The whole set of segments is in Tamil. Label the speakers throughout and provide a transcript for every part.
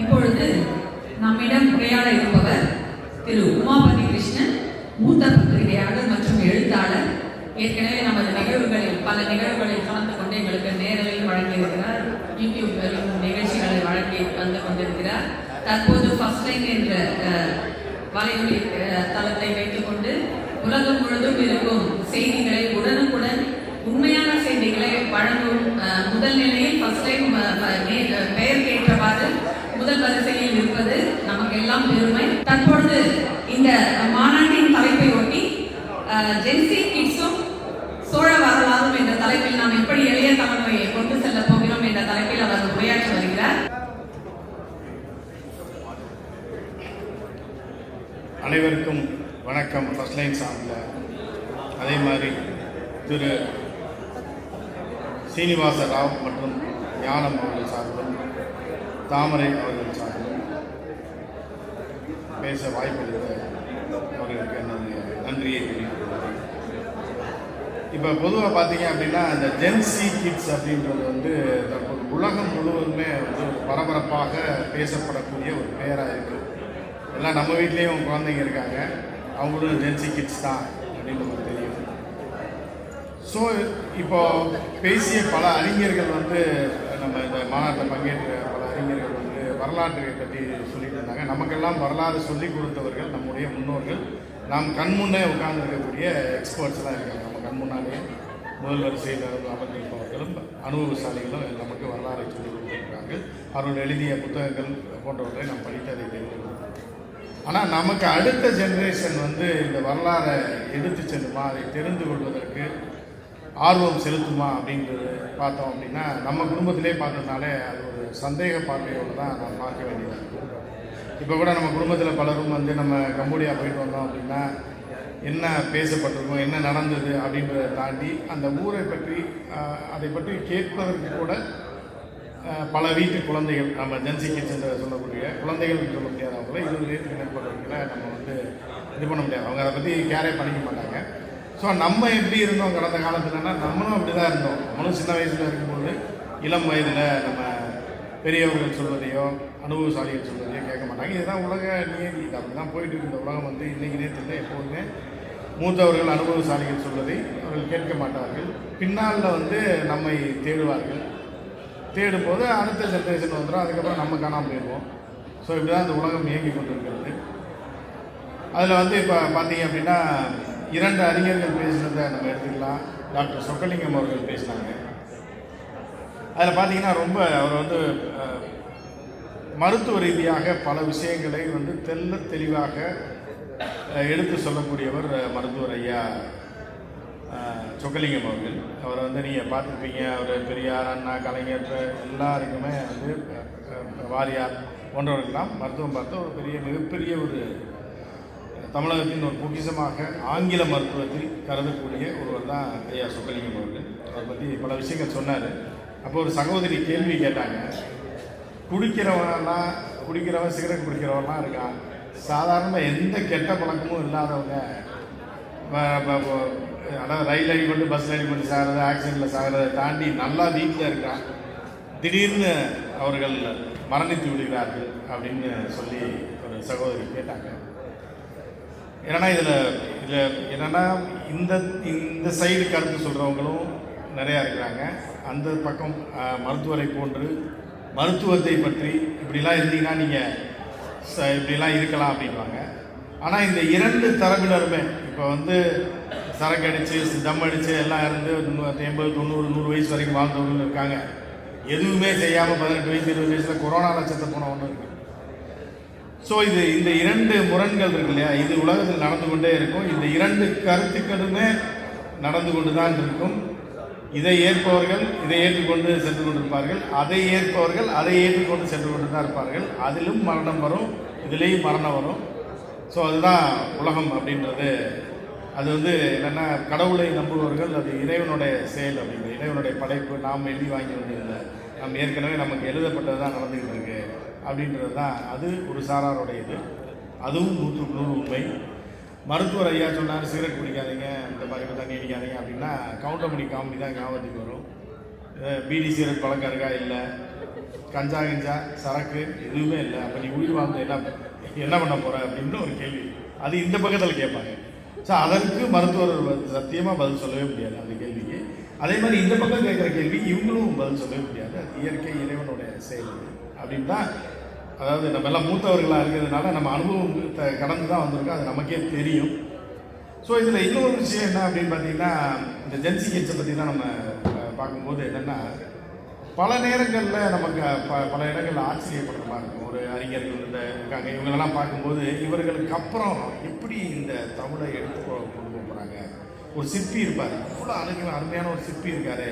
Speaker 1: இப்பொழுது நம்மிடம் உரையாட இருப்பவர் திரு உமாபதி கிருஷ்ணன் மூத்த பத்திரிகையாளர் மற்றும் எழுத்தாளர். ஏற்கனவே நமது நிகழ்வுகளில் பல நிகழ்வுகளில் கலந்து கொண்டு எங்களுக்கு நேரலில் வழங்கியிருக்கிறார். யூடியூப்களிலும் நிகழ்ச்சிகளை வழங்கி வந்து கொண்டிருக்கிறார். தற்போது ஃபர்ஸ்ட் லைன் என்ற வலையொலி முதல் நிலையில் ஃபர்ஸ்ட் டைம் பெயர் கேட்டவாறு முதல் வரிசையில் இருப்பது நமக்கு எல்லாம் பெருமை. தற்பொழுது இந்த மாநாட்டின் தலைப்பை ஒட்டி ஜென்சி கிட்ஸும் சோழ வரலாறும் என்ற தலைப்பில் நாம் எப்படி எளிய தலைமுறையை கொண்டு செல்ல போகிறோம் என்ற தலைப்பில் அவர் உரையாற்றி வருகிறார்.
Speaker 2: அனைவருக்கும் வணக்கம். ஃபர்ஸ்ட் லைன் சார்பில் அதே மாதிரி திரு சீனிவாச ராவ் மற்றும் ஞானம் அவர்கள் சார்பிலும் தாமரை அவர்கள் சார்பிலும் பேச வாய்ப்பளித்த அவர்களுக்கு எனது நன்றியை தெரிவித்துள்ளேன் இப்போ பொதுவாக பார்த்தீங்க அப்படின்னா இந்த ஜென்சி கிட்ஸ் அப்படின்றது வந்து தற்போது உலகம் முழுவதுமே வந்து பரபரப்பாக பேசப்படக்கூடிய ஒரு பெயராக இருக்குது எல்லாம் நம்ம வீட்லேயும் குழந்தைங்க இருக்காங்க. அவங்களும் ஜென்சி கிட்ஸ் தான் அப்படின்னு ஸோ இப்போ பேசிய பல அறிஞர்கள் வந்து நம்ம இந்த மாநாட்டில் பங்கேற்ற பல அறிஞர்கள் வந்து வரலாற்றை பற்றி சொல்லிட்டு இருந்தாங்க. நமக்கெல்லாம் வரலாறு சொல்லி கொடுத்தவர்கள் நம்முடைய முன்னோர்கள். நாம் கண்முன்னே உட்கார்ந்துருக்கக்கூடிய எக்ஸ்பர்ட்ஸ்லாம் இருக்காங்க. நம்ம கண்முன்னாலே முதல் வரிசையில் அமர்ந்திருப்பவர்களும் அனுபவசாலிகளும் நமக்கு வரலாறை சொல்லிக் கொடுத்துருக்காங்க அவர்கள் எழுதிய புத்தகங்கள் போன்றவற்றை நாம் படித்து அதை தெரிந்து ஆனால் நமக்கு அடுத்த ஜெனரேஷன் வந்து இந்த வரலாறை எடுத்து செல்லுமா? அதை தெரிந்து கொள்வதற்கு ஆர்வம் செலுத்துமா அப்படின்றது பார்த்தோம் அப்படின்னா நம்ம குடும்பத்திலே பார்த்ததுனாலே அது ஒரு சந்தேக பார்வையோடு தான் நம்ம பார்க்க வேண்டியதாக இப்போ கூட நம்ம குடும்பத்தில் பலரும் வந்து நம்ம கம்போடியா போயிட்டு வந்தோம் அப்படின்னா என்ன பேசப்பட்டிருக்கும் என்ன நடந்தது அப்படின்றத தாண்டி அந்த ஊரை பற்றி அதை பற்றி கேட்பதற்கு கூட பல வீட்டு குழந்தைகள் நம்ம ஜென்சி கிச்சன் சொல்லக்கூடிய குழந்தைகள் சொல்ல முடியாதவங்கள இருபது வயதுக்கு மேற்பட்டவர்களை நம்ம வந்து இது பண்ண முடியாது. அவங்க அதை பற்றி கேரே பண்ணிக்க மாட்டாங்க. ஸோ நம்ம எப்படி இருந்தோம் கடந்த காலத்துலன்னா நம்மளும் அப்படி தான் இருந்தோம். நம்மளும் சின்ன வயசில் இருக்கும்போது இளம் வயதில் நம்ம பெரியவர்கள் சொல்வதையோ அனுபவசாலிகள் சொல்வதையோ கேட்க மாட்டாங்க. இதுதான் உலக நியதி அப்படி தான் போயிட்டு இருக்கு. இந்த உலகம் வந்து இன்றைக்கி நேரத்தில் எப்போதுமே மூத்தவர்கள் அனுபவசாலிகள் சொல்வதை அவர்கள் கேட்க மாட்டார்கள். பின்னால் வந்து நம்மை தேடுவார்கள். தேடும்போது அடுத்த ஜென்ரேஷன் வந்துடும் அதுக்கப்புறம் நம்ம காணாமல் போயிடுவோம் ஸோ இப்படி தான் இந்த உலகம் இயங்கி கொண்டிருக்கிறது. அதில் வந்து இப்போ பார்த்தீங்க அப்படின்னா இரண்டு அறிஞர்கள் பேசினதை நம்ம எடுத்துக்கலாம். டாக்டர் சொக்கலிங்கம் அவர்கள் பேசினாங்க. அதில் பார்த்தீங்கன்னா ரொம்ப அவர் வந்து மருத்துவ ரீதியாக பல விஷயங்களை வந்து தெல்ல தெளிவாக எடுத்து சொல்லக்கூடியவர் மருத்துவர் ஐயா சொக்கலிங்கம் அவர்கள். அவரை வந்து நீங்கள் பார்த்துருப்பீங்க. அவர் பெரியார் அண்ணா கலைஞர் எல்லாருக்குமே வந்து வாரியார் போன்றவர்கள்லாம் மருத்துவம் பார்த்து ஒரு பெரிய மிகப்பெரிய ஒரு தமிழகத்தின் ஒரு பொக்கிசமாக ஆங்கில மருத்துவத்தில் கருதக்கூடிய ஒருவர் தான் ஐயா சொக்கலிங்கம் அவர்கள். அவரை பற்றி பல விஷயங்கள் சொன்னார். அப்போ ஒரு சகோதரி கேள்வி கேட்டாங்க. குடிக்கிறவனெல்லாம் குடிக்கிறவன் சிகரெட் குடிக்கிறவன்லாம் இருக்கான். சாதாரணமாக எந்த கெட்ட பழக்கமும் இல்லாதவங்க அதாவது ரயில் அடிபட்டு பஸ் அடிபட்டு சாகிறது ஆக்சிடெண்ட்டில் சாகிறத தாண்டி நல்லா வீட்டில் இருக்கான். திடீர்னு அவர்கள் மரணித்து விடுகிறார்கள் அப்படின்னு சொல்லி ஒரு சகோதரி கேட்டாங்க. என்னென்னா இதில் இதில் என்னென்னா இந்த இந்த சைடு கருத்து சொல்கிறவங்களும் நிறையா இருக்கிறாங்க. அந்த பக்கம் மருத்துவரை போன்று மருத்துவத்தை பற்றி இப்படிலாம் இருந்தீங்கன்னா நீங்கள் ச இப்படிலாம் இருக்கலாம் அப்படின்வாங்க ஆனால் இந்த இரண்டு தரப்பினருமே இப்போ வந்து சரக்கு அடித்து தம் அடித்து எல்லாம் இருந்து எண்பது தொண்ணூறு நூறு வயசு வரைக்கும் வாழ்ந்தவங்களும் இருக்காங்க. எதுவுமே செய்யாமல் பதினெட்டு வயசு இருபது வயசில் கொரோனா செத்து போனவனும் இருக்குது ஸோ இது இந்த இரண்டு முரண்கள் இருக்கு இல்லையா? இது உலகத்தில் நடந்து கொண்டே இருக்கும். இந்த இரண்டு கருத்துக்களுமே நடந்து கொண்டு தான் இருக்கும். இதை ஏற்பவர்கள் இதை ஏற்றுக்கொண்டு சென்று கொண்டிருப்பார்கள். அதை ஏற்பவர்கள் அதை ஏற்றுக்கொண்டு சென்று கொண்டு தான் இருப்பார்கள். அதிலும் மரணம் வரும் இதுலேயும் மரணம் வரும். ஸோ அதுதான் உலகம் அப்படின்றது. அது வந்து என்னென்னா கடவுளை நம்புபவர்கள் அது இறைவனுடைய செயல் அப்படிங்கிறது இறைவனுடைய படைப்பு நாம் எழுதி வாங்கி வந்ததில்லை நாம் ஏற்கனவே நமக்கு எழுதப்பட்டது தான் நடந்துக்கிட்டு இருக்குது அப்படின்றது தான் அது ஒரு சாராருடைய இது அதுவும் நூற்றுக்கு நூறு உண்மை. மருத்துவர் ஐயா சொன்னார் சிகரெட் குடிக்காதீங்க இந்த மாதிரி தண்ணி அடிக்காதீங்க அப்படின்னா கவுண்டமணி காமெடி தான் ஞாபகத்துக்கு வரும். பீடி சிகரெட் பழக்கம் இருக்கா? இல்லை. கஞ்சா கஞ்சா சரக்கு எதுவுமே இல்லை. அப்போ நீ உயிர் வாழ்ந்து என்ன என்ன பண்ண போகிற அப்படின்னு ஒரு கேள்வி. அது இந்த பக்கத்தில் கேட்பாங்க. ஸோ அதற்கு மருத்துவர் சத்தியமாக பதில் சொல்லவே முடியாது அந்த கேள்விக்கு. அதே மாதிரி இந்த பக்கம் கேட்குற கேள்வி இவங்களும் பதில் சொல்லவே முடியாது. அது இயற்கை இறைவனுடைய செயல். அப்படின்னு தான் அதாவது நம்ம எல்லாம் மூத்தவர்களாக இருக்கிறதுனால நம்ம அனுபவம் த- கடந்து தான் வந்திருக்கோம். அது நமக்கே தெரியும். ஸோ இதில் இன்னொரு விஷயம் என்ன அப்படின்னு பார்த்தீங்கன்னா இந்த ஜென்சி கிட்ஸை பற்றி தான் நம்ம பார்க்கும்போது என்னென்னா பல நேரங்களில் நமக்கு ப பல இடங்களில் ஆச்சரியப்படுற மாதிரி இருக்கும். ஒரு அறிஞர்கள் இந்த இருக்காங்க. இவங்களெல்லாம் பார்க்கும்போது இவர்களுக்கு அப்புறம் எப்படி இந்த தமிழை எடுத்து கொண்டு போகிறாங்க ஒரு சிற்பி இருப்பார். அவ்வளோ அழகு அருமையான ஒரு சிற்பி இருக்கார்.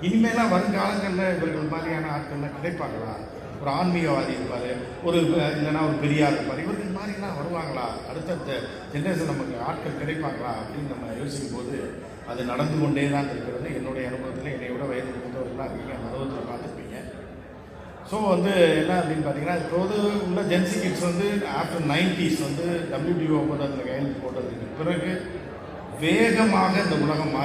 Speaker 2: இனிமேலாம் வருங்காலங்களில் இவர்கள் மாதிரியான ஆட்கள்லாம் கிடைப்பாங்களா? ஒரு ஆன்மீகவாதி இருப்பார் ஒரு இல்லைன்னா ஒரு பெரியார் இருப்பார். இவர்கள் மாதிரிலாம் வருவாங்களா? அடுத்தடுத்த ஜென்ரேஷன் நமக்கு ஆட்கள் கிடைப்பாங்களா? அப்படின்னு நம்ம யோசிக்கும் போது அது நடந்து கொண்டே தான் இருக்கிறது. என்னுடைய அனுபவத்தில் என்னை விட வயது மூத்தவர்களாக இருக்கீங்க. அந்த அனுபவத்தில் பார்த்துருப்பீங்க. ஸோ வந்து என்ன அப்படின்னு பார்த்தீங்கன்னா இப்போது உள்ள ஜென்சி கிட்ஸ் வந்து ஆஃப்டர் நைன்டிஸ் வந்து டபிள்யூடிஓ ஒப்பந்தத்தில் கையெழுத்து போட்டதுக்கு பிறகு வேகமாக இந்த உலகம்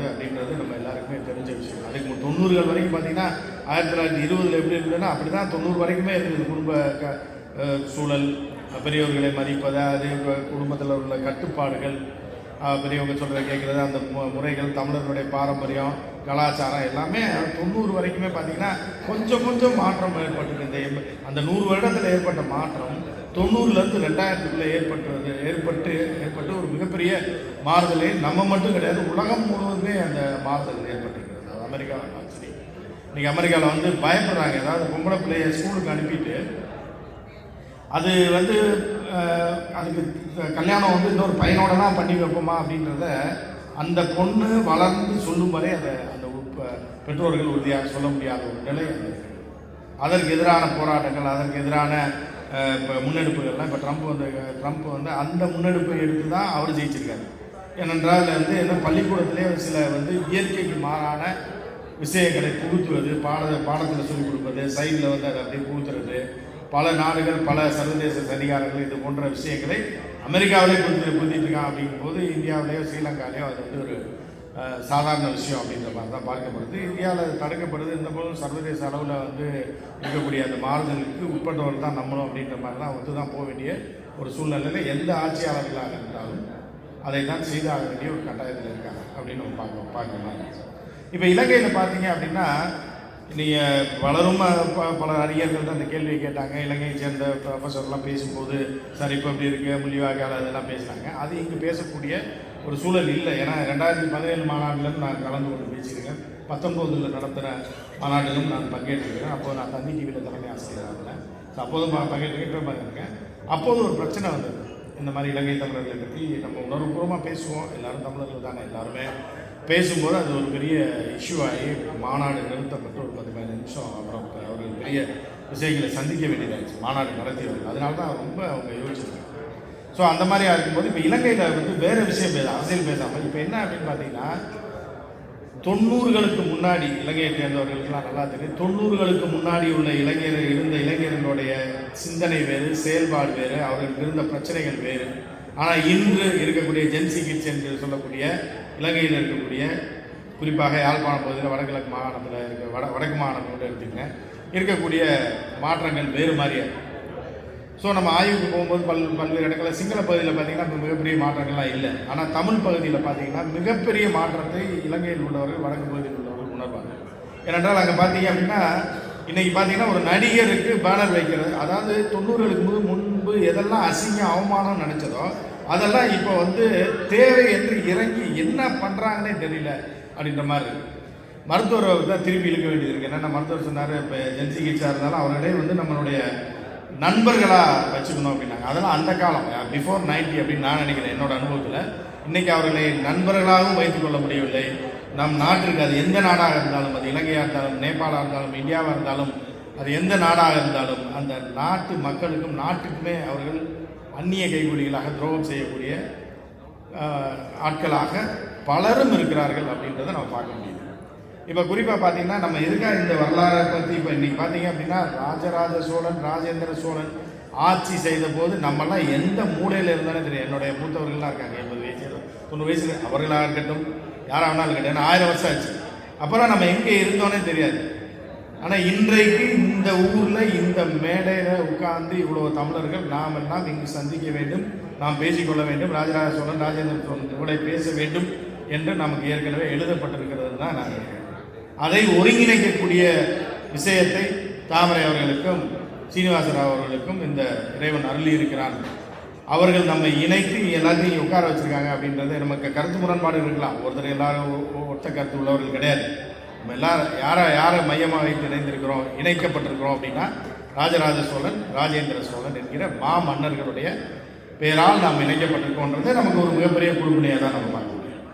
Speaker 2: மாறிக்கொண்டிருக்கிறது அப்படின்றது நம்ம எல்லாருக்குமே தெரிஞ்ச விஷயம். அதுக்கு தொண்ணூறுகள் வரைக்கும் பார்த்தீங்கன்னா ஆயிரத்தி தொள்ளாயிரத்தி இருபதில் எப்படி இருந்ததுன்னா அப்படி தான் தொண்ணூறு வரைக்குமே இருந்தது. குடும்ப க சூழல் பெரியவர்களை மதிப்பது அது குடும்பத்தில் உள்ள கட்டுப்பாடுகள் பெரியவங்க சொல்கிறத கேட்குறது அந்த முறைகள் தமிழர்களுடைய பாரம்பரியம் கலாச்சாரம் எல்லாமே தொண்ணூறு வரைக்குமே பார்த்தீங்கன்னா கொஞ்சம் கொஞ்சம் மாற்றம் ஏற்பட்டது இந்த அந்த நூறு வருடத்தில் ஏற்பட்ட மாற்றம் தொண்ணூறுலேருந்து ரெண்டாயிரத்துக்குள்ளே ஏற்பட்டுறது ஏற்பட்டு ஏற்பட்டு ஒரு மிகப்பெரிய மாறுதலே நம்ம மட்டும் கிடையாது உலகம் முழுவதுமே அந்த மாறுதல் ஏற்பட்டிருக்கிறது. அது அமெரிக்காவில் சரி இன்னைக்கு அமெரிக்காவில் வந்து பயப்படுறாங்க. ஏதாவது பொம்பளை பிள்ளைய ஸ்கூலுக்கு அனுப்பிட்டு அது வந்து அதுக்கு கல்யாணம் வந்து இன்னொரு பையனோட தான் பண்ணி வைப்போமா அப்படின்றத அந்த பொண்ணு வளர்ந்து சொல்லும் வரை அதை அந்த உப்ப- பெற்றோர்கள் உறுதியாக சொல்ல முடியாத ஒரு நிலை அங்க அதற்கு எதிரான போராட்டங்கள் அதற்கு எதிரான இப்போ முன்னெடுப்புகள்லாம் இப்போ ட்ரம்ப் வந்து ட்ரம்ப் வந்து அந்த முன்னெடுப்பை எடுத்து தான் அவர் ஜெயிச்சிருக்காரு. ஏனென்றால் வந்து என்ன பள்ளிக்கூடத்திலே சில வந்து இயற்கைக்கு மாறான விஷயங்களை புகுத்துவது பாட பாடத்தில் சொல்லிக் கொடுப்பது சைடில் வந்து அதை அப்படியே புகுத்துறது பல நாடுகள் பல சர்வதேச அதிகாரங்கள் இது போன்ற விஷயங்களை அமெரிக்காவிலே புரிஞ்சு புகுத்திட்டு இருக்கான் அப்படிங்கும்போது இந்தியாவிலேயோ ஸ்ரீலங்காலேயோ அது வந்து ஒரு சாதாரண விஷயம் அப்படின்ற மாதிரி தான் பார்க்கப்படுது. இந்தியாவில் தடுக்கப்படுது. இந்த போதும் சர்வதேச அளவில் வந்து இருக்கக்கூடிய அந்த மாறுதலுக்கு உட்பட்டவர் தான் நம்மளும் அப்படின்ற மாதிரி தான் ஒத்து தான் போக வேண்டிய ஒரு சூழ்நிலையில் எந்த ஆட்சியாளர்களாக இருந்தாலும் அதை தான் செய்தாக வேண்டிய ஒரு கட்டாயத்தில் இருக்காங்க அப்படின்னு நம்ம பார்க்க பார்க்க இப்போ இலங்கையில் பார்த்தீங்க அப்படின்னா நீங்கள் வளரும் ப- பல அறிஞர்கள் தான் அந்த கேள்வியை கேட்டாங்க. இலங்கையை சேர்ந்த ப்ரொஃபஸர்லாம் பேசும்போது சார் இப்போ அப்படி இருக்க? முள்ளிவாய்க்கால் அதெல்லாம் பேசுனாங்க. அது இங்கே பேசக்கூடிய ஒரு சூழல் இல்லை. ஏன்னா ரெண்டாயிரத்தி பதினேழு மாநாட்டிலும் நான் கலந்து கொண்டு பேசியிருக்கேன். பத்தொம்போதில் நடத்துகிற மாநாட்டிலும் நான் பங்கேற்றிருக்கிறேன். அப்போது நான் தந்தி டிவியில் தலைமை ஆசிரியராக இருந்தேன். ஸோ அப்போதும் ப- பங்கேற்றிருக்கேன் இப்போ பங்கேற்றிருக்கேன். அப்போது ஒரு பிரச்சனை வந்தது. இந்த மாதிரி இலங்கை தமிழர்களை பற்றி நம்ம உணர்வுபூர்வமாக பேசுவோம். எல்லாரும் தமிழர்கள் தானே எல்லாருமே. பேசும்போது அது ஒரு பெரிய இஷ்யூ ஆகி மாநாடு நிறுத்தப்பட்டு ஒரு பதினஞ்சு நிமிஷம் அப்புறம் அவர்கள் பெரிய விஷயங்களை சந்திக்க வேண்டியதாகிடுச்சு மாநாடு நடத்தியது. அதனால தான் ரொம்ப அவங்க யோசிச்சிருக்காங்க. ஸோ அந்த மாதிரியாக இருக்கும்போது இப்போ இலங்கையில் வந்து வேறு விஷயம் பேச அரசியல் பேசாமல் இப்போ என்ன அப்படின்னு பார்த்தீங்கன்னா தொண்ணூறுகளுக்கு முன்னாடி இலங்கையை சேர்ந்தவர்களுக்கெல்லாம் நல்லா தெரியும். தொண்ணூறுகளுக்கு முன்னாடி உள்ள இளைஞர் இருந்த இளைஞர்களுடைய சிந்தனை வேறு செயல்பாடு வேறு அவர்களுக்கு இருந்த பிரச்சனைகள் வேறு. ஆனால் இன்று இருக்கக்கூடிய ஜென்சி கிட்ஸ் என்று சொல்லக்கூடிய இலங்கையில் இருக்கக்கூடிய குறிப்பாக யாழ்ப்பாண பகுதியில் வடகிழக்கு மாகாணத்தில் இருக்க வட வடக்கு மாகாணம் கூட எடுத்துங்க இருக்கக்கூடிய மாற்றங்கள் வேறு மாதிரியாக இருக்கும் ஸோ நம்ம ஆய்வுக்கு போகும்போது பல் பல்வேறு இடங்களில் சிங்கள பகுதியில் பார்த்தீங்கன்னா மிகப்பெரிய மாற்றங்கள்லாம் இல்லை. ஆனால் தமிழ் பகுதியில் பார்த்தீங்கன்னா மிகப்பெரிய மாற்றத்தை இலங்கையில் உள்ளவர்கள் வடக்கு பகுதியில் உள்ளவர்கள் உணர்வாங்க. ஏனென்றால் அங்கே பார்த்தீங்க அப்படின்னா இன்றைக்கி பார்த்தீங்கன்னா ஒரு நடிகருக்கு பேனர் வைக்கிறது அதாவது தொண்ணூறுகளுக்கு முன் முன்பு எதெல்லாம் அசிங்கம் அவமானம் நினச்சதோ அதெல்லாம் இப்போ வந்து தேவை என்று இறங்கி என்ன பண்ணுறாங்கன்னே தெரியல அப்படின்ற மாதிரி மருத்துவர் மருத்துவரை தான் திருப்பி இழுக்க வேண்டியது இருக்குது என்னென்ன மருத்துவர் சொன்னார் இப்போ ஜென் சிகிச்சா இருந்தாலும் அவர்களே வந்து நம்மளுடைய நண்பர்களாக வச்சுக்கணும் அப்படின்னாங்க. அதெல்லாம் அந்த காலம் பிஃபோர் 90 அப்படின்னு நான் நினைக்கிறேன் என்னோட அனுபவத்தில். இன்றைக்கி அவர்களை நண்பர்களாகவும் வைத்துக் கொள்ள முடியவில்லை. நம் நாட்டிற்கு அது எந்த நாடாக இருந்தாலும் அது இலங்கையாக இருந்தாலும் நேபாளாக இருந்தாலும் இந்தியாவாக இருந்தாலும் அது எந்த நாடாக இருந்தாலும் அந்த நாட்டு மக்களுக்கும் நாட்டுக்குமே அவர்கள் அந்நிய கைகூலிகளாக துரோகம் செய்யக்கூடிய ஆட்களாக பலரும் இருக்கிறார்கள் அப்படின்றத நம்ம பார்க்க முடியுது. இப்போ குறிப்பாக பார்த்தீங்கன்னா நம்ம எதுக்காக இந்த வரலாறை பற்றி இப்போ இன்னைக்கு பார்த்தீங்க அப்படின்னா ராஜராஜ சோழன் ராஜேந்திர சோழன் ஆட்சி செய்த போது நம்மெல்லாம் எந்த மூலையில் இருந்தாலும் தெரியும் என்னுடைய மூத்தவர்கள்லாம் இருக்காங்க எண்பது வயசு தொண்ணூறு வயசுல அவர்களாக இருக்கட்டும் யாராக வேணாலும் இருக்கட்டும் ஏன்னா ஆயிரம் வருஷம் ஆச்சு. அப்புறம் நம்ம எங்கே இருந்தோன்னே தெரியாது. ஆனால் இன்றைக்கு இந்த ஊரில் இந்த மேடையில் உட்கார்ந்து இவ்வளோ தமிழர்கள் நாம் எல்லாம் இங்கு சந்திக்க வேண்டும் நாம் பேசிக்கொள்ள வேண்டும் ராஜராஜ சோழன் ராஜேந்திர சோழன் கூட பேச வேண்டும் என்று நமக்கு ஏற்கனவே எழுதப்பட்டிருக்கிறது தான் நான் நினைக்கிறேன். அதை ஒருங்கிணைக்கக்கூடிய விஷயத்தை தாமரை அவர்களுக்கும் சீனிவாசராவ் அவர்களுக்கும் இந்த இறைவன் அருளி இருக்கிறான் அவர்கள் நம்மை இணைத்து எல்லாத்தையும் உட்கார வச்சுருக்காங்க அப்படின்றது நமக்கு கருத்து முரண்பாடு இருக்கலாம். ஒருத்தர் எல்லாரும் ஒ- ஒத்த கருத்து உள்ளவர்கள் கிடையாது. நம்ம எல்லாம் யாரை யாரை மையமாக வைத்து இணைந்திருக்கிறோம் இணைக்கப்பட்டிருக்கிறோம் அப்படின்னா ராஜராஜ சோழன் ராஜேந்திர சோழன் என்கிற மா மன்னர்களுடைய பெயரால் நாம் இணைக்கப்பட்டிருக்கோன்றது நமக்கு ஒரு மிகப்பெரிய குழுமணியாக தான் நம்ம பார்க்க முடியும்.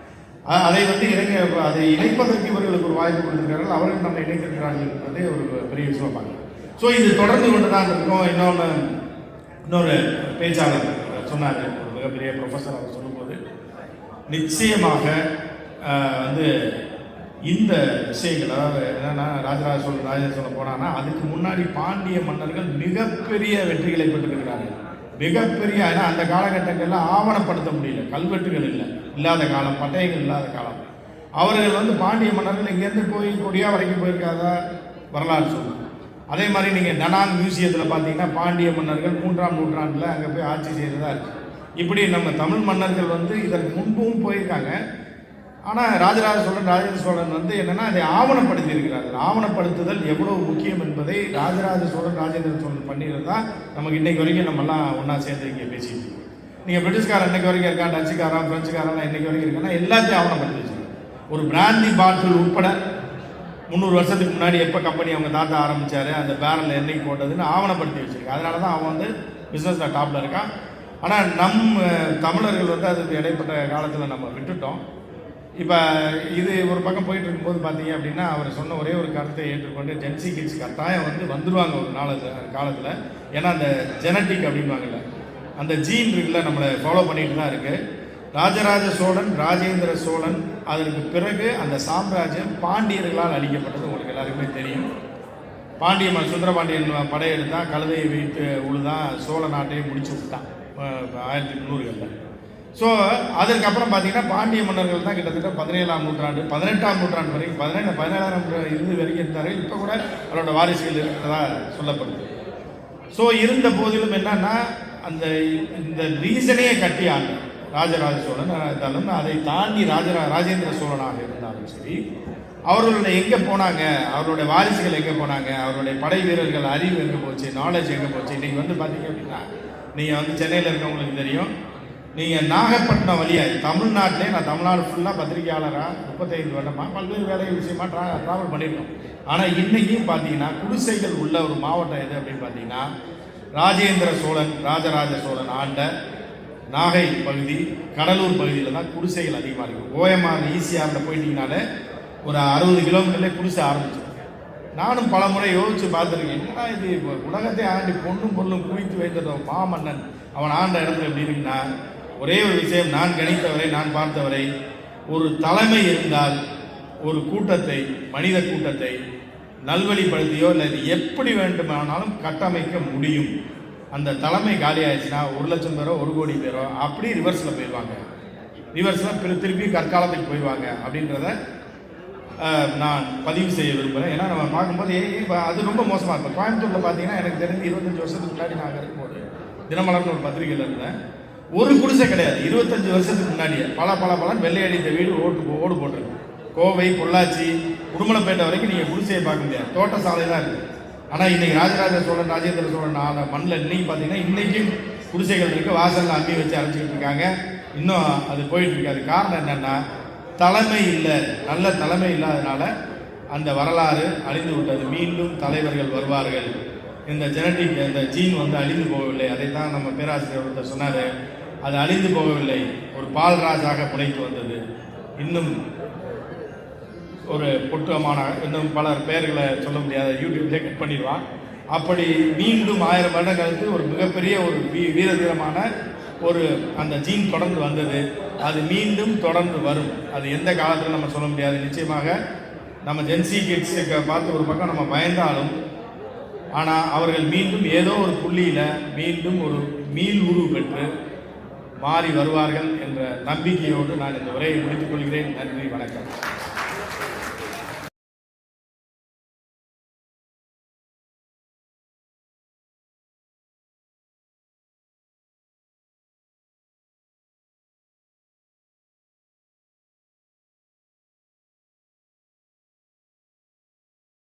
Speaker 2: அதை வந்து இணைக்க அதை இணைப்பதற்கு இவர்களுக்கு ஒரு வாய்ப்பு கொடுத்துருக்கார்கள் அவர்கள் நம்ம இணைத்திருக்கிறார்கள் என்பதே ஒரு பெரிய விஷயமா பார்க்கலாம். ஸோ இது தொடர்ந்து கொண்டு தான் இருக்கும். இன்னொன்று இன்னொரு பேச்சாளர் சொன்னார். ஒரு மிகப்பெரிய ப்ரொஃபஸர் அவர் சொல்லும்போது நிச்சயமாக வந்து இந்த விஷயங்கள் அதாவது என்னன்னா ராஜராஜ சோழன் ராஜராஜ சோழன் போனான்னா அதுக்கு முன்னாடி பாண்டிய மன்னர்கள் மிகப்பெரிய வெற்றிகளை பெற்றிருக்கிறார்கள். மிகப்பெரிய ஏன்னா அந்த காலகட்டங்கள்ல ஆவணப்படுத்த முடியல. கல்வெட்டுகள் இல்லை. இல்லாத காலம் பட்டயங்கள் இல்லாத காலம். அவர்கள் வந்து பாண்டிய மன்னர்கள் இங்கேருந்து போய் கொடியா வரைக்கும் போயிருக்காதா? வரலாறு சொல்லுது அதே மாதிரி நீங்கள் டனாங் மியூசியத்தில் பார்த்தீங்கன்னா பாண்டிய மன்னர்கள் மூன்றாம் நூற்றாண்டில் அங்கே போய் ஆட்சி செய்கிறதா இருக்குது இப்படி நம்ம தமிழ் மன்னர்கள் வந்து இதற்கு முன்பும் போயிருக்காங்க. ஆனால் ராஜராஜ சோழன் ராஜேந்திர சோழன் வந்து என்னென்னா அதை ஆவணப்படுத்தி இருக்கிறார் ஆவணப்படுத்துதல் எவ்வளோ முக்கியம் என்பதை ராஜராஜ சோழன் ராஜேந்திர சோழன் பண்ணியிருந்தா நமக்கு இன்றைக்கு வரைக்கும் நம்மலாம் ஒன்றா சேர்ந்து இங்கே பேசிட்டு இருக்கோம். நீங்கள் பிரிட்டிஷ்காரன் இன்னைக்கு வரைக்கும் இருக்கா டச்சுக்காரன் பிரெஞ்சுக்காரன் இன்னைக்கு வரைக்கும் இருக்கான்னா எல்லாத்தையும் ஆவணப்படுத்தி வச்சிருக்காங்க. ஒரு பிராந்தி பாட்டில் உட்பட முந்நூறு வருஷத்துக்கு முன்னாடி எப்போ கம்பெனி அவங்க தாத்தா ஆரம்பித்தார் அந்த பேரல் என்றைக்கு போட்டதுன்னு ஆவணப்படுத்தி வச்சிருக்கு அதனால தான் அவன் வந்து பிஸ்னஸில் டாப்பில் இருக்கான். ஆனால் நம் தமிழர்கள் வந்து அதுக்கு இடைப்பட்ட காலத்தில் நம்ம விட்டுட்டோம். இப்போ இது ஒரு பக்கம் போயிட்டு இருக்கும்போது பார்த்தீங்க அப்படின்னா அவர் சொன்ன ஒரே ஒரு கருத்தை ஏற்றுக்கொண்டு ஜென்சி கிட்ஸ் கட்டாயம் வந்து வந்துடுவாங்க ஒரு நாள் காலத்தில். ஏன்னா அந்த ஜெனட்டிக் அப்படிம்பாங்கல்ல அந்த ஜீன் இருக்குல்ல நம்மளை ஃபாலோ பண்ணிட்டு தான் இருக்குது ராஜராஜ சோழன் ராஜேந்திர சோழன் அதற்கு பிறகு அந்த சாம்ராஜ்யம் பாண்டியர்களால் அழிக்கப்பட்டது உங்களுக்கு எல்லாருக்குமே தெரியும். பாண்டிய சுந்தரபாண்டியன் படையெடுத்தான் கழுதையை வைத்து உழுதான் சோழ நாட்டையே முடிச்சு விட்டான் ஆயிரத்தி முந்நூறுகளில். ஸோ அதற்கப்புறம் பார்த்தீங்கன்னா பாண்டிய மன்னர்கள் தான் கிட்டத்தட்ட பதினேழாம் நூற்றாண்டு பதினெட்டாம் நூற்றாண்டு வரைக்கும் பதினெட்டு பதினேழாம் நூற்றாண்டு வரைக்கும் இருந்தார்கள் இப்போ கூட அவரோட வாரிசுகள் இருக்கிறதா சொல்லப்படுது. ஸோ இருந்த போதிலும் என்னன்னா அந்த இந்த ரீசனையே கட்டி ஆண்டு ராஜராஜ சோழன். இருந்தாலும் அதை தாண்டி ராஜரா ராஜேந்திர சோழனாக இருந்தாலும் சரி அவர்களுடைய எங்கே போனாங்க அவருடைய வாரிசுகள் எங்கே போனாங்க அவருடைய படை வீரர்கள் அறிவு எங்கே போச்சு நாலேஜ் எங்கே போச்சு? இன்னைக்கு வந்து பார்த்தீங்க அப்படின்னா நீங்கள் வந்து சென்னையில் இருக்கவங்களுக்கு தெரியும். நீங்கள் நாகப்பட்டினம் வழியாக தமிழ்நாட்டிலே நான் தமிழ்நாடு ஃபுல்லாக பத்திரிகையாளராக முப்பத்தைந்து வருடமாக பல்வேறு வேலை விஷயமா ட்ரா ட்ராவல் பண்ணியிருக்கோம். ஆனால் இன்றைக்கும் பார்த்தீங்கன்னா குடிசைகள் உள்ள ஒரு மாவட்டம் எது அப்படின்னு பார்த்தீங்கன்னா ராஜேந்திர சோழன் ராஜராஜ சோழன் ஆண்ட நாகை பகுதி கடலூர் பகுதியில் தான் குடிசைகள் அதிகமாக இருக்கும் ஓஎம்ஆர் ஈசிஆரில் போயிட்டீங்கனாலே ஒரு அறுபது கிலோமீட்டர்லேயே குடிசை ஆரம்பிச்சிருக்கேன் நானும் பல முறை யோசித்து பார்த்துருக்கேன் என்னடா இது? இப்போ உலகத்தை ஆண்டி பொண்ணும் பொருளும் குவித்து வைத்ததோ மாமன்னன் அவன் ஆண்ட இடத்துல எப்படி இருக்குன்னா ஒரே ஒரு விஷயம் நான் கணித்தவரை நான் பார்த்தவரை ஒரு தலைமை இருந்தால் ஒரு கூட்டத்தை மனித கூட்டத்தை நல்வழிப்படுத்தியோ இல்லை எப்படி வேண்டுமானாலும் கட்டமைக்க முடியும். அந்த தலைமை காலி ஆயிடுச்சுன்னா ஒரு லட்சம் பேரோ ஒரு கோடி பேரோ அப்படி ரிவர்ஸில் போயிடுவாங்க. ரிவர்ஸில் திருப்பி கற்காலத்துக்கு போயிடுவாங்க அப்படின்றத நான் பதிவு செய்ய விரும்புகிறேன் ஏன்னா நம்ம பார்க்கும்போது ஏ, அது ரொம்ப மோசமாக இருக்கும் கோயம்புத்தூரில் பார்த்தீங்கன்னா எனக்கு தெரிஞ்சு இருபத்தஞ்சு வருஷத்துக்கு முன்னாடி நான் இருக்கும்போது தினமலர்னு ஒரு பத்திரிகையில் இருந்தேன். ஒரு குடிசை கிடையாது. இருபத்தஞ்சு வருஷத்துக்கு முன்னாடியே. பல பல பலன் வெள்ளை அடித்த வீடு ஓட்டு ஓடு போட்டிருக்கு. கோவை பொள்ளாச்சி உடுமலைப்பேட்டை வரைக்கும் நீங்கள் குடிசையை பார்க்க முடியாது. தோட்ட சாலை தான் இருக்குது ஆனால் இன்னைக்கு ராஜராஜ சோழன் ராஜேந்திர சோழன் ஆன மண்ணில் இன்னைக்கு பார்த்தீங்கன்னா இன்னைக்கும் குடிசைகள் இருக்குது வாசலில் அம்மி வச்சு அரைச்சிக்கிட்டு இருக்காங்க. இன்னும் அது போயிட்டு இருக்கு. அது காரணம் என்னென்னா தலைமை இல்லை. நல்ல தலைமை இல்லாதனால அந்த வரலாறு அழிந்து விட்டது. மீண்டும் தலைவர்கள் வருவார்கள். இந்த ஜெனட்டிக் இந்த ஜீன் வந்து அழிந்து போகவில்லை. அதை தான் நம்ம பேராசிரியர் ஒருத்தர் சொன்னார். அது அழிந்து போகவில்லை. ஒரு பால்ராஜாக புனைத்து வந்தது. இன்னும் ஒரு புட்டமான இன்னும் பலர் பெயர்களை சொல்ல முடியாத யூடியூப்லேயே கட் பண்ணிடுவான் அப்படி மீண்டும் ஆயிரம் வருடம் கழித்து ஒரு மிகப்பெரிய ஒரு வீ வீரதீரமான ஒரு அந்த ஜீன் தொடர்ந்து வந்தது. அது மீண்டும் தொடர்ந்து வரும். அது எந்த காலத்தில் நம்ம சொல்ல முடியாது. நிச்சயமாக நம்ம ஜென்சி கிட்ஸுக்கு பார்த்து ஒரு பக்கம் நம்ம பயந்தாலும் ஆனால் அவர்கள் மீண்டும் ஏதோ ஒரு புள்ளியில் மீண்டும் ஒரு மீள் உருவு பெற்று மாறி வருவார்கள் என்ற நம்பிக்கையோடு நான் இந்த உரையை முடித்துக் கொள்கிறேன். நன்றி வணக்கம்.